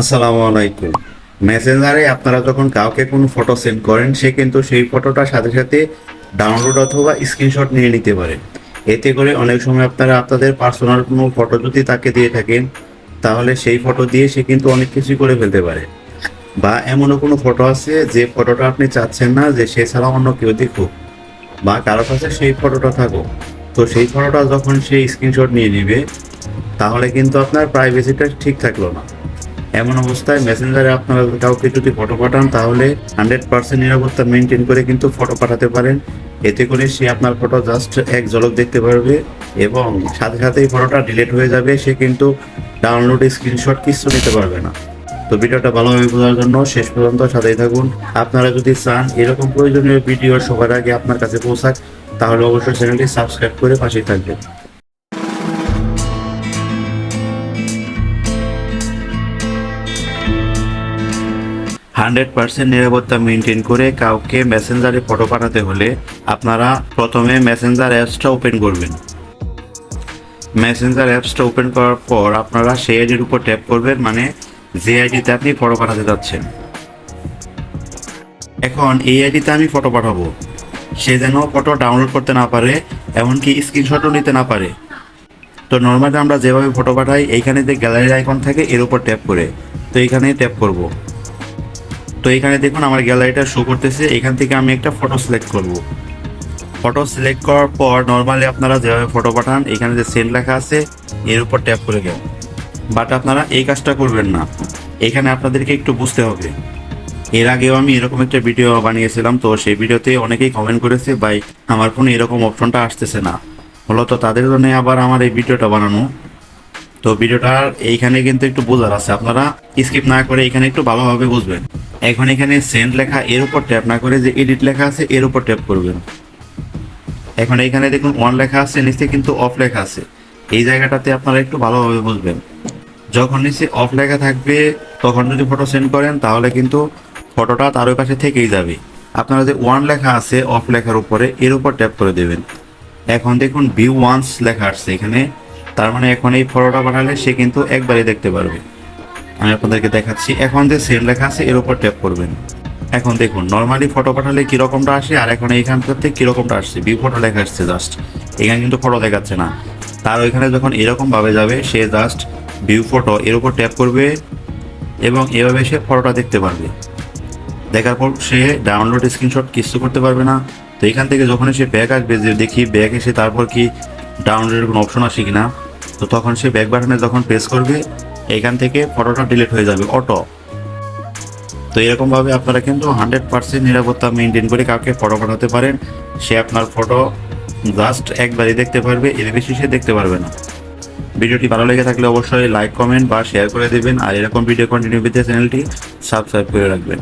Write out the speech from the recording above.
আসসালামু আলাইকুম। মেসেঞ্জারে আপনারা যখন কাউকে কোনো ফটো সেন্ড করেন, সে কিন্তু সেই ফটোটার সাথে সাথে ডাউনলোড অথবা স্ক্রিনশট নিয়ে নিতে পারে। এতে করে অনেক সময় আপনারা আপনাদের পার্সোনাল কোনো ফটো যদি তাকে দিয়ে থাকেন, তাহলে সেই ফটো দিয়ে সে কিন্তু অনেক কিছুই করে ফেলতে পারে। বা এমনও কোনো ফটো আছে যে ফটোটা আপনি চাচ্ছেন না যে সে ছাড়া অন্য কেউ দেখুক, বা কারও কাছে সেই ফটোটা থাকুক। তো সেই ফটোটা যখন সে স্ক্রিনশট নিয়ে নেবে, তাহলে কিন্তু আপনার প্রাইভেসিটা ঠিক থাকল না। এমন অবস্থায় মেসেঞ্জারে আপনারা কাউকে যদি ফটো পাঠান, তাহলে হান্ড্রেড পার্সেন্ট নিরাপত্তা মেনটেন করে কিন্তু ফটো পাঠাতে পারেন। এতে করে সে আপনার ফটো জাস্ট এক ঝলক দেখতে পারবে এবং সাথে সাথেই ফটোটা ডিলিট হয়ে যাবে। সে কিন্তু ডাউনলোড স্ক্রিনশট কিছু নিতে পারবে না। তো ভিডিওটা ভালোভাবে বোঝার জন্য শেষ পর্যন্ত সাথেই থাকুন। আপনারা যদি চান এরকম প্রয়োজনীয় ভিডিও সবার আগে আপনার কাছে পৌঁছাক, তাহলে অবশ্যই চ্যানেলটি সাবস্ক্রাইব করে পাশেই থাকবেন। হান্ড্রেড পার্সেন্ট নিরাপত্তা মেনটেন করে কাউকে মেসেঞ্জারে ফটো পাঠাতে হলে আপনারা প্রথমে মেসেঞ্জার অ্যাপসটা ওপেন করবেন। মেসেঞ্জার অ্যাপসটা ওপেন করার পর আপনারা সেই আইডির উপর ট্যাপ করবেন মানে যে আইডিতে আপনি ফটো পাঠাতে যাচ্ছেন। এখন এই আইডিতে আমি ফটো পাঠাবো। সে যেন ফটো ডাউনলোড করতে না পারে, এমনকি স্ক্রিনশটও নিতে না পারে। তো নর্মালি আমরা যেভাবে ফটো পাঠাই, এইখানে যে গ্যালারির আইকন থাকে, এর উপর ট্যাপ করে। তো এইখানে ট্যাপ করব। তো এখানে দেখুন আমার গ্যালারিটা শো করতেছে। এখান থেকে আমি একটা ফটো সিলেক্ট করব। ফটো সিলেক্ট করার পর নর্মালি আপনারা যেভাবে ফটো পাঠান, এখানে যে সেন্ড লেখা আছে, এর উপর ট্যাপ করে দেন বাট আপনারা এই কাজটা করবেন না। এখানে আপনাদেরকে একটু বুঝতে হবে। এর আগেও আমি এরকম একটা ভিডিও বানিয়েছিলাম, তো সেই ভিডিওতে অনেকেই কমেন্ট করেছে, ভাই, আমার ফোনে এরকম অপশনটা আসতেছে না। মূলত তাদের জন্য আবার আমার এই ভিডিওটা বানানো। তো ভিডিওটার এইখানে কিন্তু একটু বোঝার আছে। আপনারা স্কিপ না করে এখানে একটু ভালোভাবে বুঝবেন। এখন এখানে সেন্ড লেখা এর উপর ট্যাপ না করে যে এডিট লেখা আছে, এর উপর ট্যাপ করবেন। এখন এখানে দেখুন ওয়ান লেখা আছে, নিচে কিন্তু অফ লেখা আছে। এই জায়গাটাতে আপনারা একটু ভালোভাবে বুঝবেন। যখন নিচে অফ লেখা থাকবে, তখন যদি ফটো সেন্ড করেন, তাহলে কিন্তু ফটোটা তার ওই পাশে থেকেই যাবে। আপনারা যে ওয়ান লেখা আছে অফ লেখার উপরে, এর উপর ট্যাপ করে দেবেন। এখন দেখুন ভিউ ওয়ান্স লেখা আসছে এখানে। তার মানে এখন এই ফটোটা পাঠালে সে কিন্তু একবারই দেখতে পারবে। আমি আপনাদেরকে দেখাচ্ছি। এখন যে সেন্ড লেখা আছে, এর উপর ট্যাপ করবেন। এখন দেখুন নর্মালি ফটো পাঠালে কীরকমটা আসে, আর এখন এইখানটাতে কীরকমটা আসছে? ভিউ ফটো লেখা আসছে জাস্ট এখানে কিন্তু ফটো দেখাচ্ছে না। তার ওইখানে যখন এরকমভাবে যাবে, সে জাস্ট ভিউ ফটো এর উপর ট্যাপ করবে এবং এভাবে সে ফটোটা দেখতে পারবে। দেখার পর সে ডাউনলোড স্ক্রিনশট কিছু করতে পারবে না। তো এখান থেকে যখন সে ব্যাগ আসবে, যে দেখি ব্যাগ এসে তারপর কি ডাউনলোডের কোনো অপশন আসে কিনা, তো তখন সে ব্যাক বাটনে যখন প্রেস করবে এখান থেকে ফটোটা ডিলিট হয়ে যাবে অটো তো এরকমভাবে আপনারা কিন্তু হান্ড্রেড পার্সেন্ট নিরাপত্তা মেনটেন করে কাউকে ফটো পাঠাতে পারেন। সে আপনার ফটো জাস্ট একবারই দেখতে পারবে এর বেশি সে দেখতে পারবে না। ভিডিওটি ভালো লেগে থাকলে অবশ্যই লাইক কমেন্ট বা শেয়ার করে দেবেন। আর এরকম ভিডিও কন্টিনিউ পেতে চ্যানেলটি সাবস্ক্রাইব করে রাখবেন।